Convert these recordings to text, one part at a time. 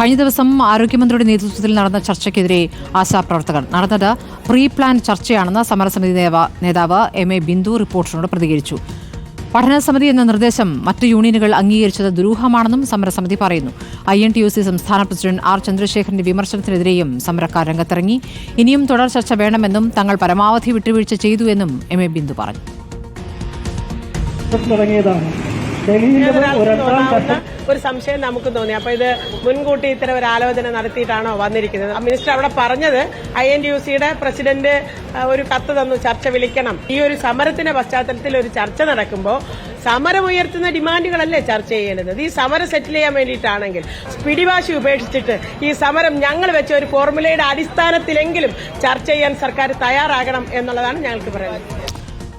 കഴിഞ്ഞ ദിവസം ആരോഗ്യമന്ത്രിയുടെ നേതൃത്വത്തിൽ നടന്ന ചർച്ചയ്ക്കെതിരെ ആശാപ്രവർത്തകർ നടന്നത് പ്രീ പ്ലാൻ ചർച്ചയാണെന്ന് സമരസമിതി നേതാവ് എം എ ബിന്ദു റിപ്പോർട്ടറിനോട് പ്രതികരിച്ചു. പഠനസമിതി എന്ന നിർദ്ദേശം മറ്റ് യൂണിയനുകൾ അംഗീകരിച്ചത് ദുരൂഹമാണെന്നും സമരസമിതി പറയുന്നു. I N T U C സംസ്ഥാന പ്രസിഡന്റ് ആർ ചന്ദ്രശേഖരന്റെ വിമർശനത്തിനെതിരെയും സമരക്കാർ രംഗത്തിറങ്ങി. ഇനിയും തുടർ ചർച്ച വേണമെന്നും തങ്ങൾ പരമാവധി വിട്ടുവീഴ്ച ചെയ്തുവെന്നും എം എ ബിന്ദു പറഞ്ഞു. ഒരു സംശയം നമുക്ക് തോന്നി. അപ്പൊ ഇത് മുൻകൂട്ടി ഇത്തരം ഒരു ആലോചന നടത്തിയിട്ടാണോ വന്നിരിക്കുന്നത്? മിനിസ്റ്റർ അവിടെ പറഞ്ഞത് ഐ എൻ യു സിയുടെ പ്രസിഡന്റ് ഒരു കത്ത് തന്നു ചർച്ച വിളിക്കണം. ഈ ഒരു സമരത്തിന്റെ പശ്ചാത്തലത്തിൽ ഒരു ചർച്ച നടക്കുമ്പോൾ സമരം ഉയർത്തുന്ന ഡിമാൻഡുകളല്ലേ ചർച്ച ചെയ്യേണ്ടത്? ഈ സമരം സെറ്റിൽ ചെയ്യാൻ വേണ്ടിയിട്ടാണെങ്കിൽ പിടിവാശി ഉപേക്ഷിച്ചിട്ട് ഈ സമരം ഞങ്ങൾ വെച്ച ഒരു ഫോർമുലയുടെ അടിസ്ഥാനത്തിലെങ്കിലും ചർച്ച ചെയ്യാൻ സർക്കാർ തയ്യാറാകണം എന്നുള്ളതാണ് ഞങ്ങൾക്ക് പറയുന്നത്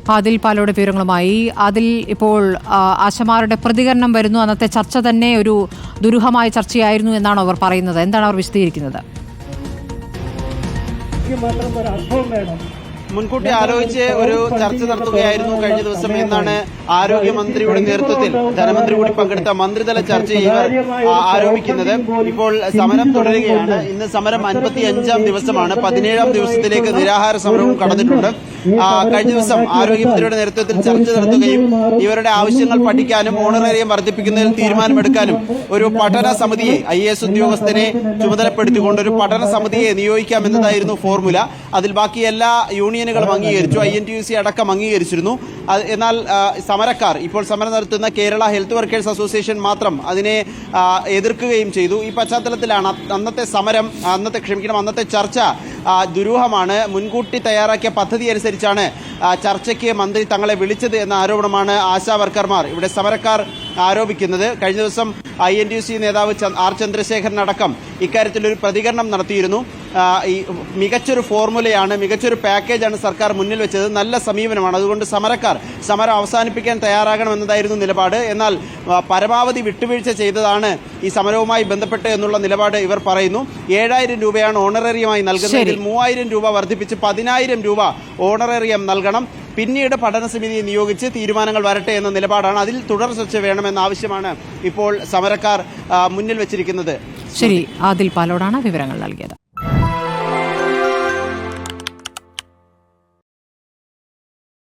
ആദിൽ പാലോട് വിവരങ്ങളുമായി. അതിൽ ഇപ്പോൾ ആശമാരുടെ പ്രതികരണം വരുന്നു. അന്നത്തെ ചർച്ച തന്നെ ഒരു ദുരൂഹമായ ചർച്ചയായിരുന്നു എന്നാണ് അവർ പറയുന്നത്. എന്താണ് അവർ വിശദീകരിക്കുന്നത്? മാത്രം മുൻകൂട്ടി ആലോചിച്ച് ഒരു ചർച്ച നടത്തുകയായിരുന്നു കഴിഞ്ഞ ദിവസം എന്നാണ് ആരോഗ്യമന്ത്രിയുടെ നേതൃത്വത്തിൽ ധനമന്ത്രി കൂടി പങ്കെടുത്ത മന്ത്രിതല ചർച്ചയിൽ ഇവർ ആ, ആരോപിക്കുന്നത്. ഇപ്പോൾ സമരം തുടരുകയാണ്. ഇന്ന് സമരം അൻപത്തി അഞ്ചാം ദിവസമാണ്. പതിനേഴാം ദിവസത്തിലേക്ക് നിരാഹാര സമരവും കടന്നിട്ടുണ്ട്. കഴിഞ്ഞ ദിവസം ആരോഗ്യമന്ത്രിയുടെ നേതൃത്വത്തിൽ ചർച്ച നടത്തുകയും ഇവരുടെ ആവശ്യങ്ങൾ പഠിക്കാനും ഓണറേറിയം വർദ്ധിപ്പിക്കുന്നതിൽ തീരുമാനമെടുക്കാനും ഒരു പഠന സമിതിയെ ഐ എസ് ഉദ്യോഗസ്ഥനെ ചുമതലപ്പെടുത്തിക്കൊണ്ട് ഒരു പഠന സമിതിയെ നിയോഗിക്കാമെന്നതായിരുന്നു ഫോർമുല. അതിൽ ബാക്കി എല്ലാ യൂണിയനുകളും അംഗീകരിച്ചു. I N T U C അടക്കം അംഗീകരിച്ചിരുന്നു. എന്നാൽ സമരക്കാർ ഇപ്പോൾ സമരം നടത്തുന്ന കേരള ഹെൽത്ത് വർക്കേഴ്സ് അസോസിയേഷൻ മാത്രം അതിനെ എതിർക്കുകയും ചെയ്തു. ഈ പശ്ചാത്തലത്തിലാണ് അന്നത്തെ സമരം അന്നത്തെ ക്ഷമിക്കണം അന്നത്തെ ചർച്ച ദുരൂഹമാണ്. മുൻകൂട്ടി തയ്യാറാക്കിയ പദ്ധതി അനുസരിച്ചാണ് ചർച്ചയ്ക്ക് മന്ത്രി തങ്ങളെ വിളിച്ചത് എന്ന ആരോപണമാണ് ആശാ വർക്കർമാർ ഇവിടെ സമരക്കാർ ആരോപിക്കുന്നത്. കഴിഞ്ഞ ദിവസം I N T U C നേതാവ് ആർ ഇക്കാര്യത്തിൽ ഒരു പ്രതികരണം നടത്തിയിരുന്നു. ഈ മികച്ചൊരു ഫോർമുലയാണ് മികച്ചൊരു പാക്കേജാണ് സർക്കാർ മുന്നിൽ വെച്ചത്. നല്ല സമീപനമാണ്. അതുകൊണ്ട് സമരക്കാർ സമരം അവസാനിപ്പിക്കാൻ തയ്യാറാകണമെന്നതായിരുന്നു നിലപാട്. എന്നാൽ പരമാവധി വിട്ടുവീഴ്ച ചെയ്തതാണ് ഈ സമരവുമായി ബന്ധപ്പെട്ട് എന്നുള്ള നിലപാട് ഇവർ പറയുന്നു. ഏഴായിരം രൂപയാണ് ഓണറേറിയമായി നൽകുന്നത്. ഇതിൽ മൂവായിരം രൂപ വർദ്ധിപ്പിച്ച് പതിനായിരം രൂപ ഓണറേറിയം നൽകണം. പിന്നീട് പഠന സമിതിയെ നിയോഗിച്ച് തീരുമാനങ്ങൾ വരട്ടെ എന്ന നിലപാടാണ്. അതിൽ തുടർ ചർച്ച വേണമെന്ന ആവശ്യമാണ് ഇപ്പോൾ സമരക്കാർ മുന്നിൽ വെച്ചിരിക്കുന്നത്. ശരി. ആദിൽ പാലോടാണ് വിവരങ്ങൾ നൽകിയത്.